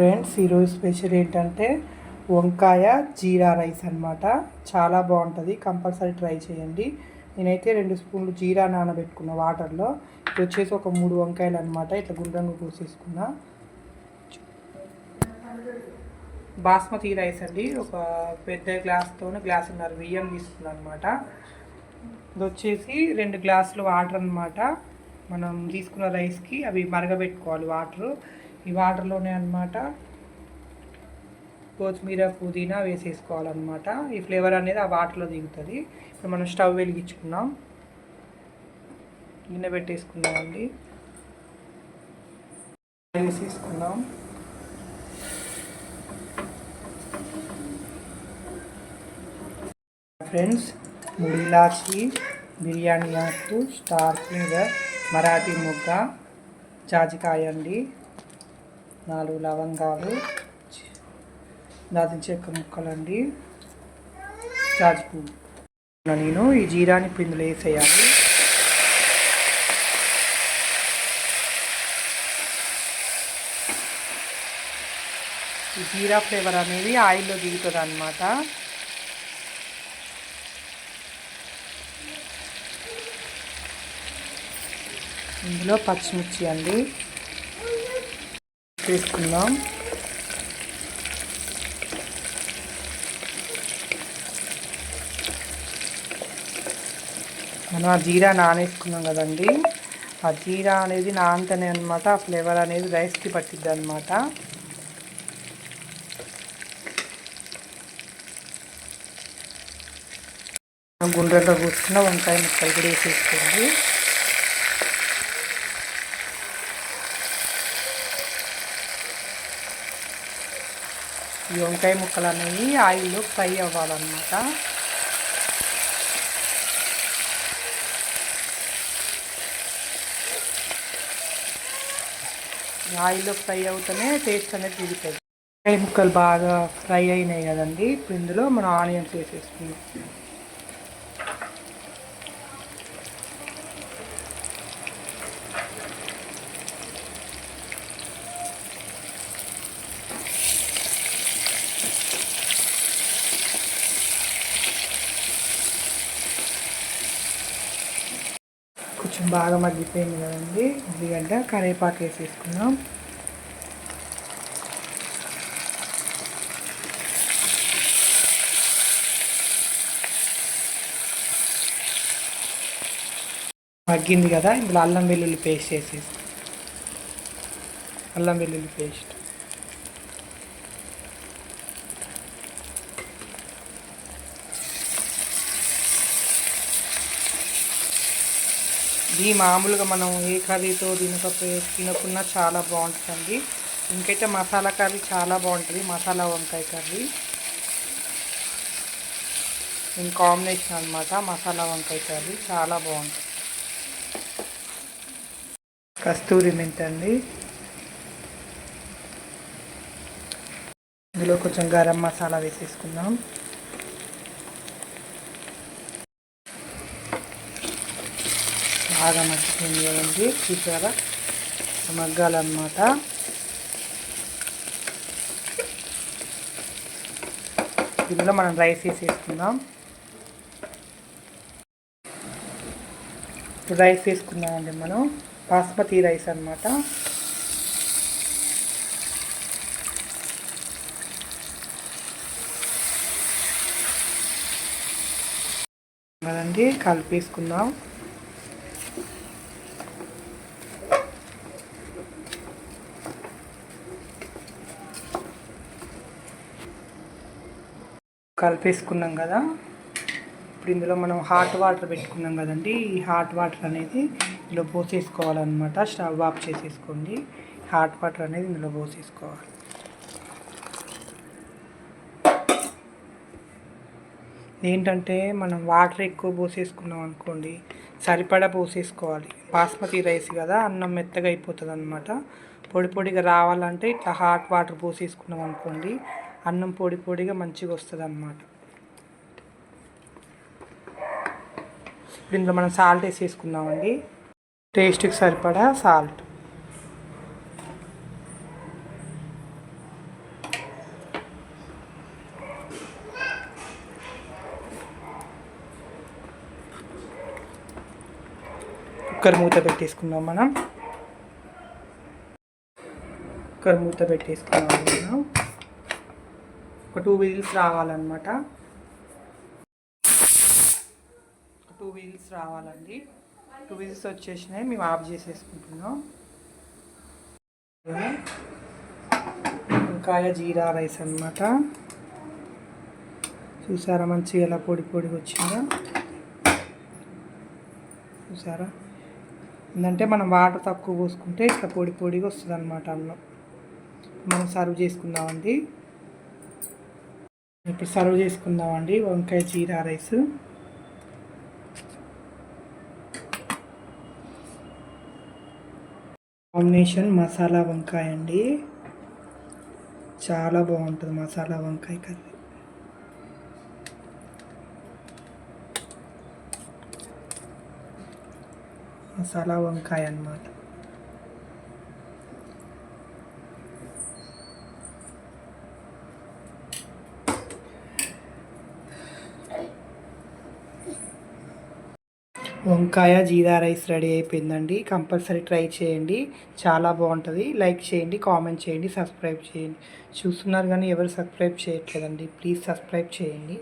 Friends ఈరోజు special ఏంటంటే వంకాయ జీరా రైస్ అన్నమాట. చాలా బాగుంటుంది. కంపల్సరీ ట్రై చేయండి. నేనైతే రెండు స్పూన్లు జీరా నానబెట్టుకున్న వాటర్లో. ఇది వచ్చేసి ఒక మూడు వంకాయలు అనమాట ఇట్లా గుండ్రంగా కోసేసుకున్నా. బాస్మతి రైస్ అండి. ఒక పెద్ద గ్లాస్తో గ్లాసున్నర బియ్యం తీసుకున్నాను అనమాట ఇది వచ్చేసి రెండు గ్లాసులు వాటర్ అన్నమాట. మనం తీసుకున్న రైస్కి అవి మరగబెట్టుకోవాలి వాటర్. ఈ వాటర్లోనే అన్నమాట. కొత్తిమీర పుదీనా వేసేసుకోవాలన్నమాట. ఈ ఫ్లేవర్ అనేది ఆ వాటర్లో దిగుతుంది. ఇప్పుడు మనం స్టవ్ వెలిగించుకున్నాం గిన్నె పెట్టేసుకున్నామండి వేసేసుకుందాం. ఫ్రెండ్స్ మూడు ఇలాచి బిర్యానీ ఆకు స్టార్ ఫ్లేవర్ మరాఠీ ముగ్గ జాజికాయ అండి. నాలుగు లవంగాలు దాదాపు చెక్క ముక్కలండి జాజి పువ్వు నేను ఈ జీరాని పిందులు వేసేయాలి. ఈ జీరా ఫ్లేవర్ అనేది ఆయిల్లో దిగుతుంది అనమాట ఇందులో పచ్చిమిర్చి అండి. చేసుకుందాం మనం ఆ జీరా నానేసుకున్నాం కదండి. ఆ జీరా అనేది నానతనే అనమాట ఆ ఫ్లేవర్ అనేది రైస్కి పట్టిద్ది అనమాట గుండ్రంగా కూర్చున్న వంకాయ ముక్కలు కూడా వేసేసుకోండి. వంకాయ ముక్కలు అనేవి ఆయిల్లో ఫ్రై అవ్వాలన్నమాట. ఆయిల్లో ఫ్రై అవుతూనే టేస్ట్ అనేది దిగుతుంది వంకాయ ముక్కలు బాగా ఫ్రై అయినాయి కదండి. ఇప్పుడు ఇందులో మనం ఆనియన్స్ వేసేసుకుందాం కొంచెం బాగా మగ్గిపోయింది కదండి. ఉల్లిగడ్డ కరివేపాకు వేసేసుకున్నాం మగ్గింది కదా ఇందులో అల్లం వెల్లుల్లి పేస్ట్ వేసేసి. అల్లం వెల్లుల్లి పేస్ట్. ఇది మామూలుగా మనం ఏ కర్రీతో తినకపోయి తినకున్నా చాలా బాగుంటుందండి. ఇంకైతే మసాలా కర్రీ చాలా బాగుంటుంది మసాలా వంకాయ కర్రీ. దీని కాంబినేషన్ అనమాట మసాలా వంకాయ కర్రీ. చాలా బాగుంటుంది. కస్తూరి మెంతి అండి. ఇందులో కొంచెం గరం మసాలా వేసేసుకుందాం. బాగా మగ్గిపోయింది కదండి. చూసారా? మగ్గాలన్నమాట. ఇందులో మనం రైస్ వేసేసుకుందాం. రైస్ వేసుకుందామండి మనం. బాస్మతి రైస్ అన్నమాట. కదండి కలిపేసుకుందాం. కలిపేసుకున్నాం కదా. ఇప్పుడు ఇందులో మనం హాట్ వాటర్ పెట్టుకున్నాం కదండి. ఈ హాట్ వాటర్ అనేది ఇందులో పోసేసుకోవాలన్నమాట. స్టవ్ ఆఫ్ చేసేసుకోండి. హాట్ వాటర్ అనేది ఇందులో పోసేసుకోవాలి. ఏంటంటే మనం వాటర్ ఎక్కువ పోసేసుకున్నాం అనుకోండి సరిపడా పోసేసుకోవాలి. బాస్మతి రైస్ కదా అన్నం మెత్తగా అయిపోతుంది అనమాట పొడి పొడిగా రావాలంటే ఇట్లా హాట్ వాటర్ పోసేసుకున్నాం అనుకోండి అన్నం పొడి పొడిగా మంచిగా వస్తుంది అన్నమాట దీంట్లో మనం సాల్ట్ వేసేసుకుందామండి. టేస్ట్కి సరిపడా సాల్ట్. కుక్కర్ మూత పెట్టేసుకుందాం మనం. కుక్కర్ మూత పెట్టేసుకుందాం మనం. ఒక టూ వీల్స్ రావాలన్నమాట. టూ వీల్స్ రావాలండి. టూ వీల్స్ వచ్చేసినాయి మేము ఆఫ్ చేసేసుకుంటున్నాం. వంకాయ జీరా రైస్ అన్నమాట. చూసారా మంచిగా ఎలా పొడి పొడిగా వచ్చిందా? చూసారా? ఏంటంటే మనం వాటర్ తక్కువ పోసుకుంటే ఇట్లా పొడి పొడిగా వస్తుంది అనమాట అన్నం. మనం సర్వ్ చేసుకుందామండి. ఇప్పుడు సర్వ్ చేసుకుందామండి. వంకాయ జీరా రైస్. కాంబినేషన్ మసాలా వంకాయ అండి. చాలా బాగుంటుంది మసాలా వంకాయ కర్రీ. మసాలా వంకాయ అన్నమాట. వంకాయ జీరా రైస్ రెడీ అయిపోయిందండి. కంపల్సరీ ట్రై చేయండి. చాలా బాగుంటుంది. లైక్ చేయండి కామెంట్ చేయండి సబ్స్క్రైబ్ చేయండి. చూస్తున్నారు కానీ ఎవరు సబ్స్క్రైబ్ చేయట్లేదండి. ప్లీజ్ సబ్స్క్రైబ్ చేయండి.